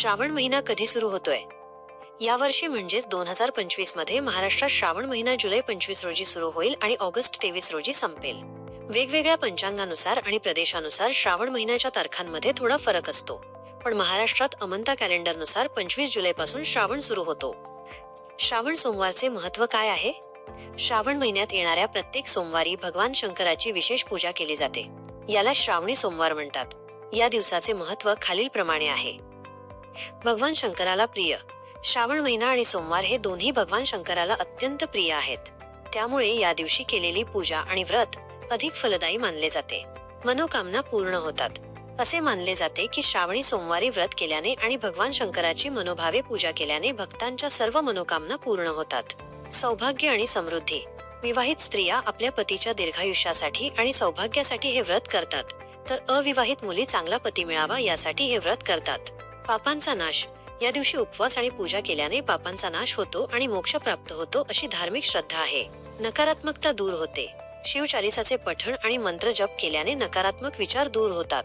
श्रावण महिना कधी सुरू होतोय? यावर्षी म्हणजेच दोन हजार पंचवीसमध्ये महाराष्ट्रात श्रावण महिना जुलै पंचवीस रोजी सुरू होईल आणि ऑगस्ट तेवीस रोजी संपेल. वेगवेगळ्या पंचांगानुसार आणि प्रदेशानुसार श्रावण महिन्याच्या तारखांमध्ये थोडा फरक असतो. पण महाराष्ट्रात अमंता कॅलेंडरनुसार पंचवीस जुलैपासून श्रावण सुरू होतो. श्रावण सोमवारचे महत्त्व काय आहे? श्रावण महिन्यात येणाऱ्या प्रत्येक सोमवारी भगवान शंकराची विशेष पूजा केली जाते. याला श्रावणी सोमवार म्हणतात. या दिवसाचे महत्त्व खालीलप्रमाणे आहे. भगवान शंकराला प्रिय. श्रावण महिना आणि सोमवार हे दोन्ही भगवान शंकराला अत्यंत प्रिय आहेत. त्यामुळे या दिवशी केलेली पूजा आणि व्रत अधिक फलदायी मानले जाते. मनोकामना पूर्ण होतात. असे मानले जाते की श्रावणी सोमवारी व्रत केल्याने आणि भगवान शंकराची मनोभावे पूजा केल्याने भक्तांच्या सर्व मनोकामना पूर्ण होतात. सौभाग्य आणि समृद्धी. विवाहित स्त्रिया आपल्या पतीच्या दीर्घायुष्यासाठी आणि सौभाग्यासाठी हे व्रत करतात. तर अविवाहित मुली चांगला पती मिळावा यासाठी हे व्रत करतात. पापांचा नाश. या दिवशी उपवास आणि पूजा केल्याने पापांचा नाश होतो आणि मोक्ष प्राप्त होतो अशी धार्मिक श्रद्धा आहे. नकारात्मकता दूर होते. शिवचालिसाचे पठण आणि मंत्र जप केल्याने नकारात्मक विचार दूर होतात.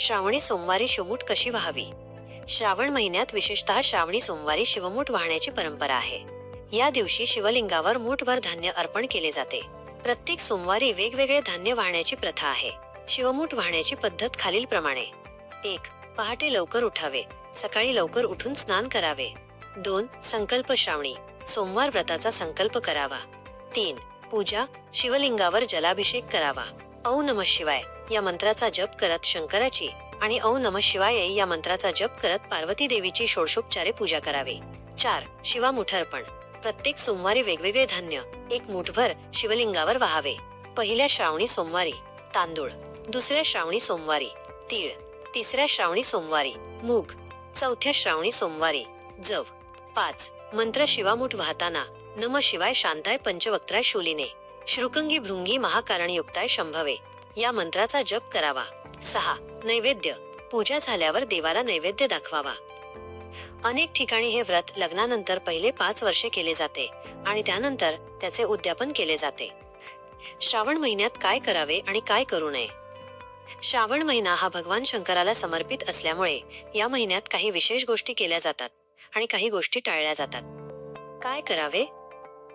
श्रावणी सोमवारी शिवमूठ कशी व्हावी? श्रावण महिन्यात विशेषतः श्रावणी सोमवारी शिवमूठ वाहण्याची परंपरा आहे. या दिवशी शिवलिंगावर मूठभर धान्य अर्पण केले जाते. प्रत्येक सोमवारी वेगवेगळे धान्य वाहण्याची प्रथा आहे. शिवमूठ वाहण्याची पद्धत खालीलप्रमाणे. एक पहाटे लवकर उठावे. सकाळी लवकर उठून स्नान करावे. दोन संकल्प श्रावणी सोमवार व्रताचा संकल्प करावा. तीन पूजा शिवलिंगावर जलाभिषेक करावा. औ नम शिवाय या मंत्राचा जप करत शंकराची आणि औ नम शिवाय या मंत्राचा जप करत पार्वती देवीची षोडशोपचारे पूजा करावी. चार शिवा मुठर्पण प्रत्येक सोमवारी वेगवेगळे धान्य एक मुठभर शिवलिंगावर वाहावे. पहिल्या श्रावणी सोमवारी तांदूळ. दुसऱ्या श्रावणी सोमवारी तीळ. तिसऱ्या श्रावणी सोमवारी. मूग. चौथ्या श्रावणी सोमवारी. जव. पाच. मंत्र शिवामुठ वाहताना. नम शिवाय शांताय पंचवक्त्राय शूलिने. श्रुकंगी भृंगी महाकारणयुक्ताय शंभवे. या मंत्राचा जप करावा. सहा. नैवेद्य. पूजा झाल्यावर देवाला नैवेद्य दाखवावा. अनेक ठिकाणी हे व्रत लग्नानंतर पहिले पाच वर्षे केले जाते आणि त्यानंतर त्याचे उद्यापन केले जाते. श्रावण महिन्यात काय करावे आणि काय करू नये? श्रावण महिना हा भगवान शंकराला समर्पित असल्यामुळे या महिन्यात काही विशेष गोष्टी केल्या जातात आणि काही गोष्टी टाळल्या जातात. काय करावे?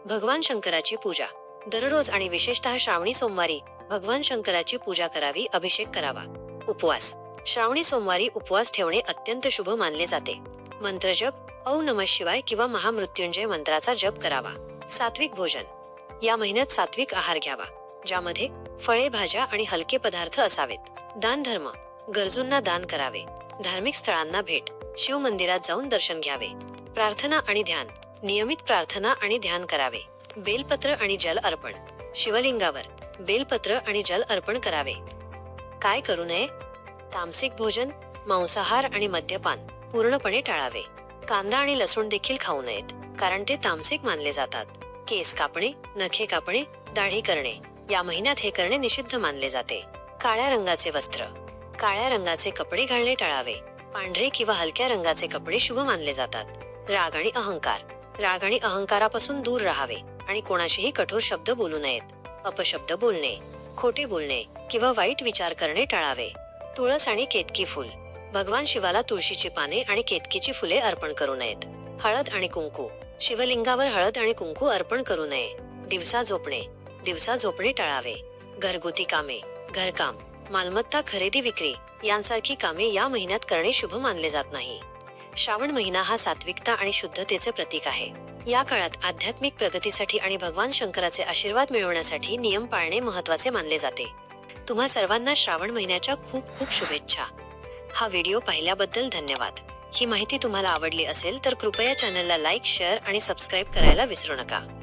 भगवान शंकराची पूजा. दररोज आणि विशेषतः श्रावणी सोमवारी भगवान शंकराची पूजा करावी अभिषेक करावा. उपवास. श्रावणी सोमवारी उपवास ठेवणे अत्यंत शुभ मानले जाते. मंत्रजप औ नम शिवाय किंवा महामृत्युंजय मंत्राचा जप करावा. सात्विक भोजन. या महिन्यात सात्विक आहार घ्यावा ज्यामध्ये फळे भाज्या आणि हलके पदार्थ असावेत. दान धर्म. गरजूंना दान करावे. धार्मिक स्थळांना भेट. शिव मंदिरात जाऊन दर्शन घ्यावे. प्रार्थना आणि ध्यान. नियमित प्रार्थना आणि ध्यान करावे. बेलपत्र आणि जल अर्पण. शिवलिंगावर. बेलपत्र आणि जल अर्पण करावे. काय करू नये? तामसिक भोजन मांसाहार आणि मद्यपान पूर्णपणे टाळावे. कांदा आणि लसूण देखील खाऊ नयेत कारण ते तामसिक मानले जातात. केस कापणे नखे कापणे दाढी करणे. या महिन्यात हे करणे निषिद्ध मानले जाते. काळ्या रंगाचे वस्त्र काळ्या रंगाचे कपडे घालणे टाळावे. पांढरे किंवा हलक्या रंगाचे कपडे शुभ मानले जातात. राग आणि अहंकार राग आणि अहंकारापासून दूर राहावे आणि कोणाशीही कठोर शब्द बोलू नयेत. अपशब्द बोलणे खोटे बोलणे किंवा वाईट विचार करणे टाळावे. तुळस आणि केतकी फुल भगवान शिवाला तुळशीची पाने आणि केतकीची फुले अर्पण करू नयेत. हळद आणि कुंकू शिवलिंगावर हळद आणि कुंकू अर्पण करू नये. दिवसा झोपणे दिवसा झोपणे टाळावे. घरगुती कामे घरकाम मालमत्ता खरेदी विक्री यांसारखी कामे या महिन्यात करणे शुभ मानले जात नाही. श्रावण महिना हा सात्विकता आणि शुद्धतेचे प्रतीक आहे. या काळात आध्यात्मिक प्रगतीसाठी आणि भगवान शंकराचे आशीर्वाद मिळवण्यासाठी नियम पाळणे महत्त्वाचे मानले जाते. तुम्हा सर्वांना श्रावण महिन्याच्या खूप खूप शुभेच्छा. हा व्हिडिओ पाहिल्याबद्दल धन्यवाद. ही माहिती तुम्हाला आवडली असेल तर कृपया चॅनलला लाईक शेअर आणि सबस्क्राईब करायला विसरू नका.